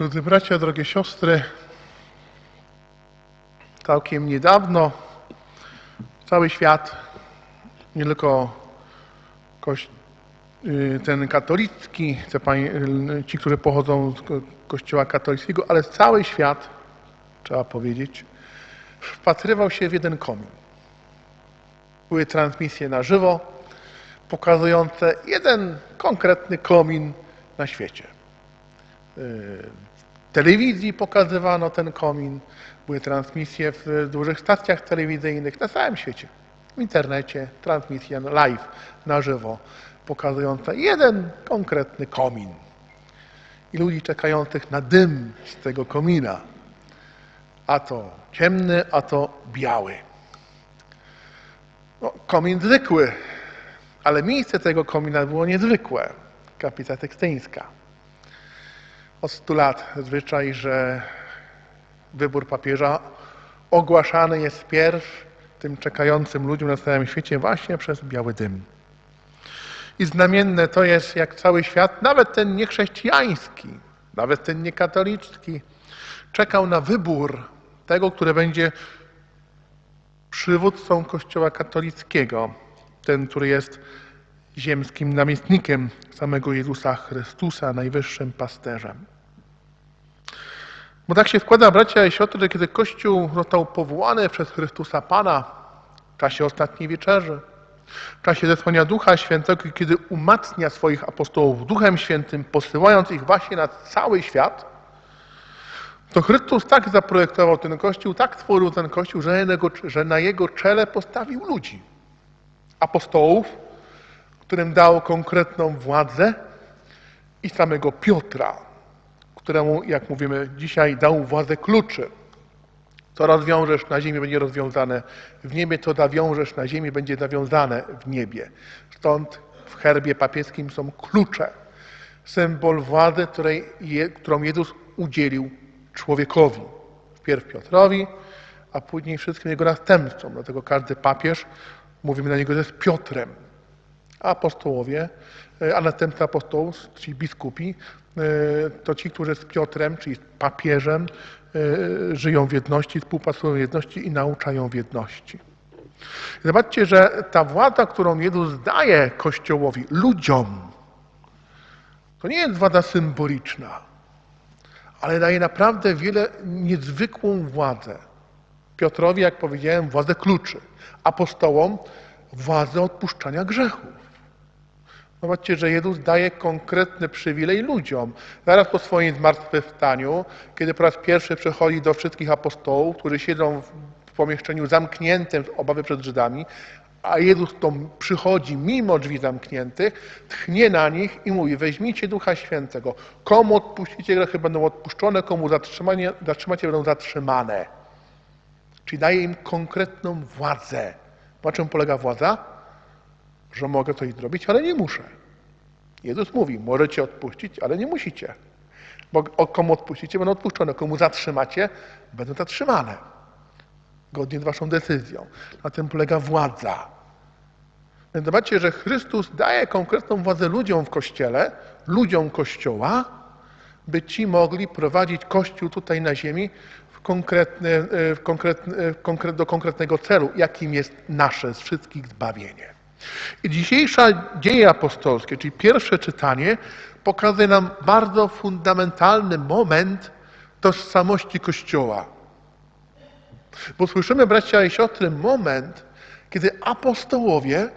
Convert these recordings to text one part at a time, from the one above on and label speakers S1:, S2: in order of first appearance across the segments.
S1: Drodzy bracia, drogie siostry, całkiem niedawno cały świat, nie tylko y, ten katolicki, y, ci, którzy pochodzą z ko- kościoła katolickiego, ale cały świat, trzeba powiedzieć, wpatrywał się w jeden komin. Były transmisje na żywo, pokazujące jeden konkretny komin na świecie. Telewizji pokazywano ten komin, były transmisje w dużych stacjach telewizyjnych na całym świecie. W internecie transmisja live, na żywo, pokazująca jeden konkretny komin. I ludzi czekających na dym z tego komina. A to ciemny, a to biały. No, komin zwykły, ale miejsce tego komina było niezwykłe. Kaplica tekstyńska. Od 100 lat zwyczaj, że wybór papieża ogłaszany jest wpierw tym czekającym ludziom na całym świecie właśnie przez biały dym. I znamienne to jest, jak cały świat, nawet ten niechrześcijański, nawet ten niekatolicki, czekał na wybór tego, który będzie przywódcą Kościoła katolickiego, ten, który jest ziemskim namiestnikiem samego Jezusa Chrystusa, najwyższym pasterzem. Bo tak się składa, bracia i siostry, kiedy Kościół został powołany przez Chrystusa Pana w czasie ostatniej wieczerzy, w czasie zesłania Ducha Świętego, kiedy umacnia swoich apostołów Duchem Świętym, posyłając ich właśnie na cały świat, to Chrystus tak zaprojektował ten Kościół, tak stworzył ten Kościół, że na jego, że na jego czele postawił ludzi. Apostołów, którym dał konkretną władzę i samego Piotra, któremu, jak mówimy dzisiaj, dał władzę kluczy. Co rozwiążesz na ziemi, będzie rozwiązane w niebie, co zawiążesz na ziemi, będzie zawiązane w niebie. Stąd w herbie papieskim są klucze. Symbol władzy, której, którą Jezus udzielił człowiekowi. Wpierw Piotrowi, a później wszystkim jego następcom. Dlatego każdy papież, mówimy na niego, że jest Piotrem. Apostołowie, e, a następcy apostołów, czyli biskupi, e, to ci, którzy z Piotrem, czyli z papieżem, e, żyją w jedności, współpracują w jedności i nauczają w jedności. Zobaczcie, że ta władza, którą Jezus daje Kościołowi, ludziom, to nie jest władza symboliczna, ale daje naprawdę wiele niezwykłą władzę. Piotrowi, jak powiedziałem, władzę kluczy, apostołom władzę odpuszczania grzechów. Zobaczcie, że Jezus daje konkretny przywilej ludziom. Zaraz po swoim zmartwychwstaniu, kiedy po raz pierwszy przychodzi do wszystkich apostołów, którzy siedzą w pomieszczeniu zamkniętym z obawy przed Żydami, a Jezus to przychodzi mimo drzwi zamkniętych, tchnie na nich i mówi, weźmijcie Ducha Świętego. Komu odpuścicie grechy, będą odpuszczone, komu zatrzymacie, będą zatrzymane. Czyli daje im konkretną władzę. Na czym polega władza? Że mogę coś zrobić, ale nie muszę. Jezus mówi, możecie odpuścić, ale nie musicie. Bo komu odpuścicie, będą odpuszczone. Komu zatrzymacie, będą zatrzymane. Godnie z waszą decyzją. Na tym polega władza. Więc zobaczcie, że Chrystus daje konkretną władzę ludziom w Kościele, ludziom Kościoła, by ci mogli prowadzić Kościół tutaj na ziemi w konkretny, w konkret, do konkretnego celu, jakim jest nasze z wszystkich zbawienie. I dzisiejsza dzieje apostolskie, czyli pierwsze czytanie, pokazuje nam bardzo fundamentalny moment tożsamości Kościoła. Bo słyszymy, bracia i siostry, moment, kiedy apostołowie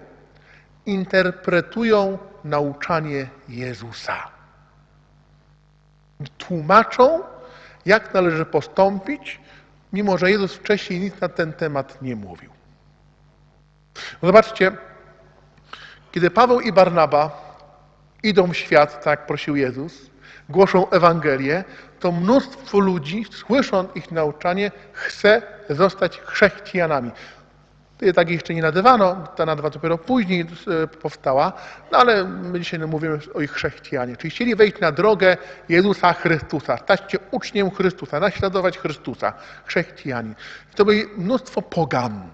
S1: interpretują nauczanie Jezusa tłumaczą, jak należy postąpić, mimo że Jezus wcześniej nic na ten temat nie mówił. Zobaczcie, kiedy Paweł i Barnaba idą w świat, tak prosił Jezus, głoszą Ewangelię, to mnóstwo ludzi, słysząc ich nauczanie, chce zostać chrześcijanami. Tak jeszcze nie nazywano, ta nazwa dopiero później e, powstała, no ale my dzisiaj no mówimy o ich chrześcijanie. Czyli chcieli wejść na drogę Jezusa Chrystusa, stać się uczniem Chrystusa, naśladować Chrystusa, chrześcijanie. To było mnóstwo pogan.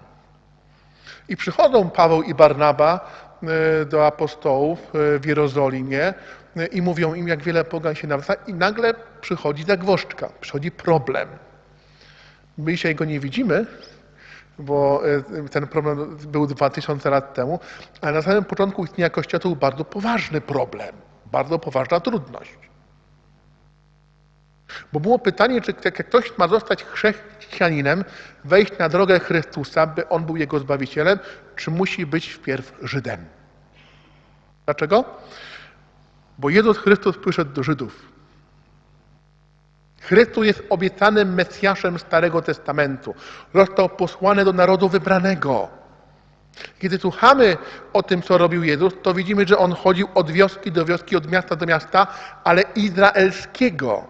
S1: I przychodzą Paweł i Barnaba do apostołów e, w Jerozolimie y, i mówią im, jak wiele pogan się nawraca i nagle przychodzi zagwożdżka, przychodzi problem. My dzisiaj go nie widzimy, bo y, ten problem był 2000 lat temu, ale na samym początku istnienia Kościoła to był bardzo poważny problem, bardzo poważna trudność. Bo było pytanie, czy jak ktoś ma zostać chrześcijaninem, wejść na drogę Chrystusa, by on był jego zbawicielem, czy musi być wpierw Żydem? Dlaczego? Bo Jezus Chrystus przyszedł do Żydów. Chrystus jest obiecanym Mesjaszem Starego Testamentu. Został posłany do narodu wybranego. Kiedy słuchamy o tym, co robił Jezus, to widzimy, że On chodził od wioski do wioski, od miasta do miasta, ale izraelskiego.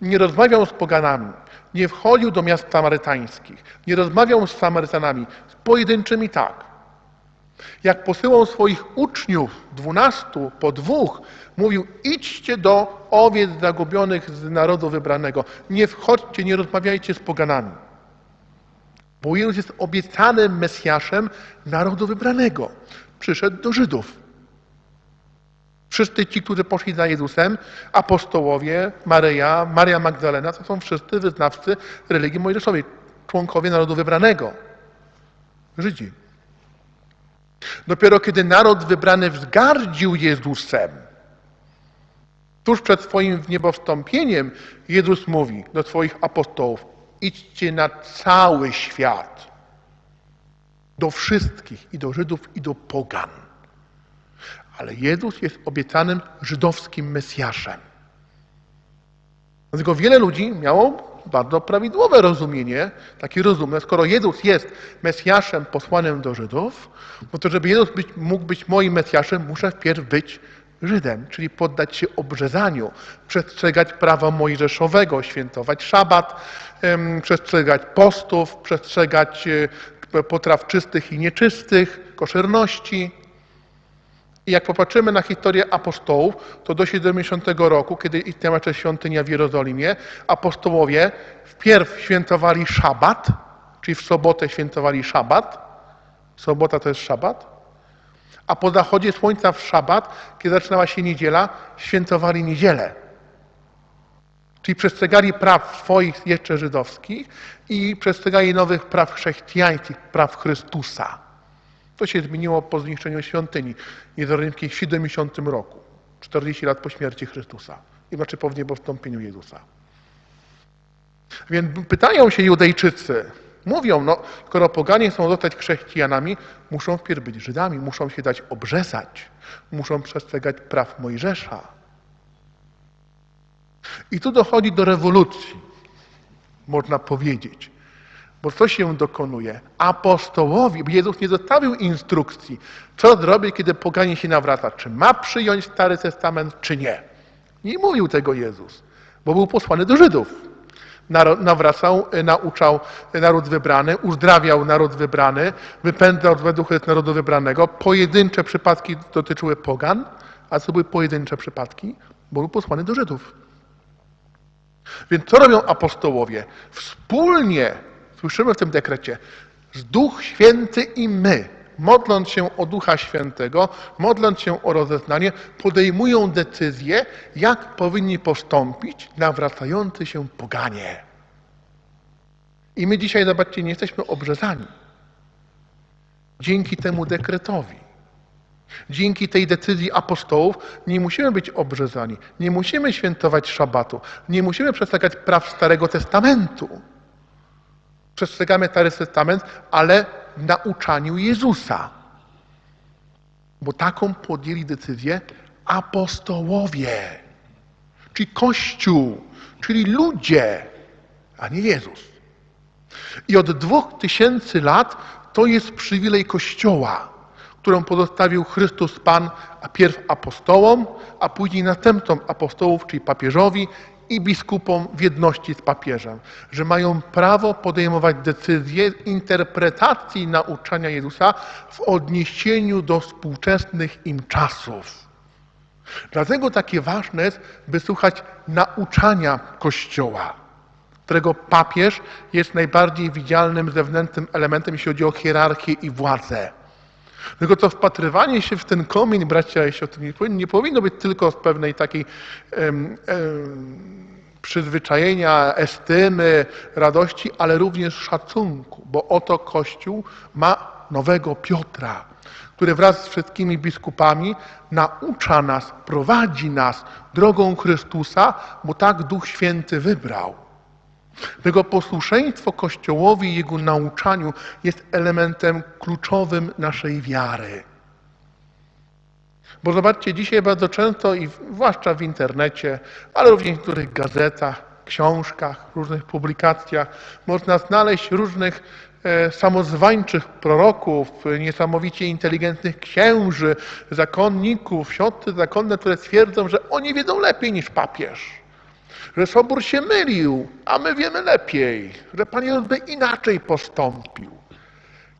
S1: Nie rozmawiał z poganami, nie wchodził do miast samarytańskich, nie rozmawiał z Samarytanami, z pojedynczymi tak. Jak posyłał swoich uczniów, dwunastu po dwóch, mówił: idźcie do owiec zagubionych z narodu wybranego. Nie wchodźcie, nie rozmawiajcie z poganami. Bo Jezus jest obiecanym Mesjaszem narodu wybranego. Przyszedł do Żydów. Wszyscy ci, którzy poszli za Jezusem, apostołowie, Maryja, Maria Magdalena, to są wszyscy wyznawcy religii mojżeszowej, członkowie narodu wybranego. Żydzi. Dopiero kiedy naród wybrany wzgardził Jezusem, tuż przed swoim niebowstąpieniem, Jezus mówi do swoich apostołów: idźcie na cały świat, do wszystkich, i do Żydów, i do pogan. Ale Jezus jest obiecanym żydowskim Mesjaszem. Dlatego wiele ludzi miało bardzo prawidłowe rozumienie, takie rozumne. Skoro Jezus jest Mesjaszem posłanym do Żydów, no to żeby Jezus być, mógł być moim Mesjaszem, muszę wpierw być Żydem, czyli poddać się obrzezaniu, przestrzegać prawa mojżeszowego, świętować szabat, przestrzegać postów, przestrzegać e, potraw czystych i nieczystych, koszerności. I jak popatrzymy na historię apostołów, to do 70 roku, kiedy istniała świątynia w Jerozolimie, apostołowie wpierw świętowali szabat, czyli w sobotę świętowali szabat. Sobota to jest szabat. A po zachodzie słońca w szabat, kiedy zaczynała się niedziela, świętowali niedzielę. Czyli przestrzegali praw swoich jeszcze żydowskich i przestrzegali nowych praw chrześcijańskich, praw Chrystusa. To się zmieniło po zniszczeniu świątyni jerozolimskiej w 70 roku, 40 lat po śmierci Chrystusa, i znaczy po niebowstąpieniu Jezusa. Więc pytają się Judejczycy, mówią, no, skoro poganie chcą zostać chrześcijanami, muszą wpierw być Żydami, muszą się dać obrzezać, muszą przestrzegać praw Mojżesza. I tu dochodzi do rewolucji, można powiedzieć. Bo co się dokonuje? Apostołowi, Jezus nie zostawił instrukcji, co zrobić, kiedy poganie się nawraca. Czy ma przyjąć Stary Testament, czy nie. Nie mówił tego Jezus, bo był posłany do Żydów. Nawracał, nauczał naród wybrany, uzdrawiał naród wybrany, wypędzał z narodu wybranego. Pojedyncze przypadki dotyczyły pogan, a co były pojedyncze przypadki? Bo był posłany do Żydów. Więc co robią apostołowie? Wspólnie Słyszymy w tym dekrecie, Duch Święty i my, modląc się o Ducha Świętego, modląc się o rozeznanie, podejmują decyzję, jak powinni postąpić nawracający się poganie. I my dzisiaj, zobaczcie, nie jesteśmy obrzezani. Dzięki temu dekretowi. Dzięki tej decyzji apostołów nie musimy być obrzezani, nie musimy świętować szabatu, nie musimy przestrzegać praw Starego Testamentu przestrzegamy Stary Testament, ale w nauczaniu Jezusa. Bo taką podjęli decyzję apostołowie, czyli Kościół, czyli ludzie, a nie Jezus. I od dwóch tysięcy lat to jest przywilej Kościoła, którą pozostawił Chrystus Pan, a pierw apostołom, a później następcom apostołów, czyli papieżowi i biskupom w jedności z papieżem, że mają prawo podejmować decyzje interpretacji nauczania Jezusa w odniesieniu do współczesnych im czasów. Dlatego takie ważne jest, by słuchać nauczania Kościoła, którego papież jest najbardziej widzialnym zewnętrznym elementem, jeśli chodzi o hierarchię i władzę. Tylko to wpatrywanie się w ten komin, bracia i siostry, nie powinno, być tylko z pewnej takiej em, em, przyzwyczajenia, estymy, radości, ale również szacunku, bo oto Kościół ma nowego Piotra, który wraz z wszystkimi biskupami naucza nas, prowadzi nas drogą Chrystusa, bo tak Duch Święty wybrał. Tego posłuszeństwo Kościołowi i Jego nauczaniu jest elementem kluczowym naszej wiary. Bo zobaczcie, dzisiaj bardzo często, i zwłaszcza w internecie, ale również w niektórych gazetach, książkach, różnych publikacjach, można znaleźć różnych e, samozwańczych proroków, niesamowicie inteligentnych księży, zakonników, siostry zakonne, które twierdzą, że oni wiedzą lepiej niż papież że Sobór się mylił, a my wiemy lepiej, że Pan Jezus by inaczej postąpił.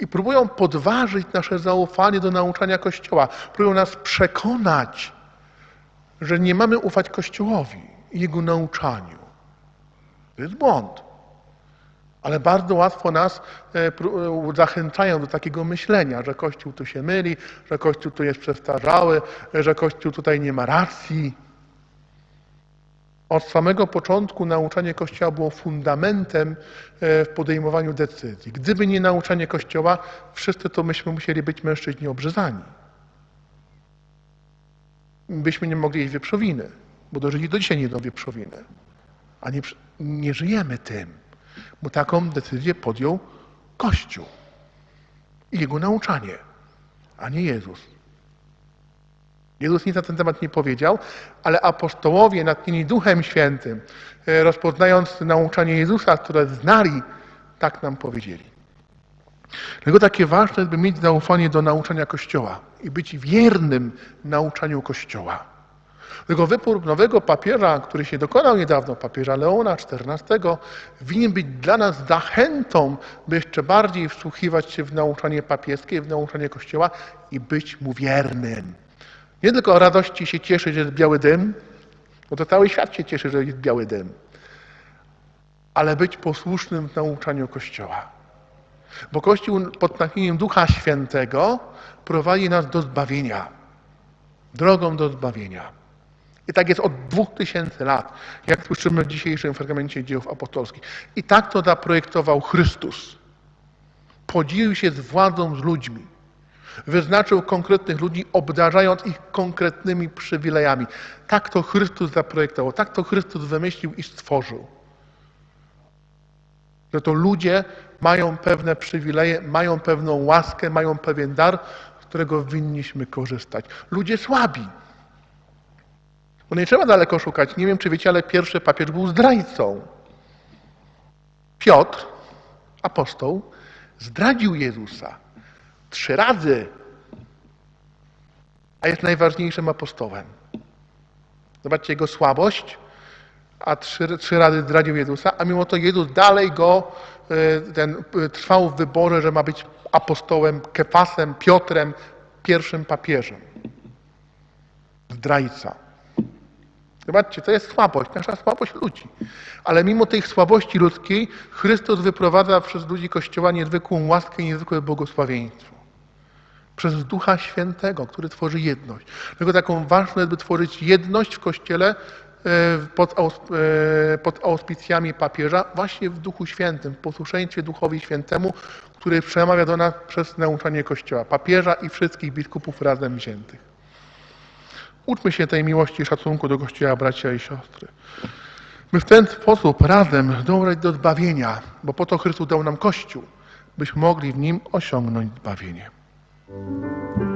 S1: I próbują podważyć nasze zaufanie do nauczania Kościoła. Próbują nas przekonać, że nie mamy ufać Kościołowi i Jego nauczaniu. To jest błąd. Ale bardzo łatwo nas e, e, zachęcają do takiego myślenia, że Kościół tu się myli, że Kościół tu jest przestarzały, że Kościół tutaj nie ma racji. Od samego początku nauczanie Kościoła było fundamentem e, w podejmowaniu decyzji. Gdyby nie nauczanie Kościoła, wszyscy to myśmy musieli być mężczyźni obrzezani. Byśmy nie mogli jeść wieprzowiny, bo do Żydzi do dzisiaj nie jedzą wieprzowiny. A nie, nie żyjemy tym, bo taką decyzję podjął Kościół i jego nauczanie, a nie Jezus. Jezus nic na ten temat nie powiedział, ale apostołowie natchnieni Duchem Świętym, e, rozpoznając nauczanie Jezusa, które znali, tak nam powiedzieli. Dlatego takie ważne jest, by mieć zaufanie do nauczania Kościoła i być wiernym nauczaniu Kościoła. Dlatego wybór nowego papieża, który się dokonał niedawno, papieża Leona XIV, winien być dla nas zachętą, by jeszcze bardziej wsłuchiwać się w nauczanie papieskie, w nauczanie Kościoła i być mu wiernym. Nie tylko o radości się cieszyć, że jest biały dym, bo to cały świat się cieszy, że jest biały dym, ale być posłusznym w nauczaniu Kościoła. Bo Kościół pod natchnieniem Ducha Świętego prowadzi nas do zbawienia, drogą do zbawienia. I tak jest od dwóch tysięcy lat, jak słyszymy w dzisiejszym fragmencie dziejów apostolskich. I tak to zaprojektował Chrystus. Podzielił się z władzą z ludźmi. Wyznaczył konkretnych ludzi, obdarzając ich konkretnymi przywilejami. Tak to Chrystus zaprojektował, tak to Chrystus wymyślił i stworzył. Że to ludzie mają pewne przywileje, mają pewną łaskę, mają pewien dar, z którego winniśmy korzystać. Ludzie słabi. Bo nie trzeba daleko szukać. Nie wiem, czy wiecie, ale pierwszy papież był zdrajcą. Piotr, apostoł, zdradził Jezusa. Trzy razy. A jest najważniejszym apostołem. Zobaczcie jego słabość, a trzy, trzy razy zdradził Jezusa, a mimo to Jezus dalej go y, ten, y, trwał w wyborze, że ma być apostołem, Kefasem, Piotrem, pierwszym papieżem. Zdrajca. Zobaczcie, to jest słabość, nasza słabość ludzi. Ale mimo tej słabości ludzkiej, Chrystus wyprowadza przez ludzi Kościoła niezwykłą łaskę i niezwykłe błogosławieństwo. Przez Ducha Świętego, który tworzy jedność. Dlatego taką ważne jest, by tworzyć jedność w Kościele e, pod, e, pod auspicjami papieża, właśnie w Duchu Świętym, w posłuszeństwie Duchowi Świętemu, który przemawia do nas przez nauczanie Kościoła, papieża i wszystkich biskupów razem wziętych. Uczmy się tej miłości i szacunku do Kościoła, bracia i siostry. My w ten sposób razem dążyć do zbawienia, bo po to Chrystus dał nam Kościół, byśmy mogli w nim osiągnąć zbawienie. Thank you.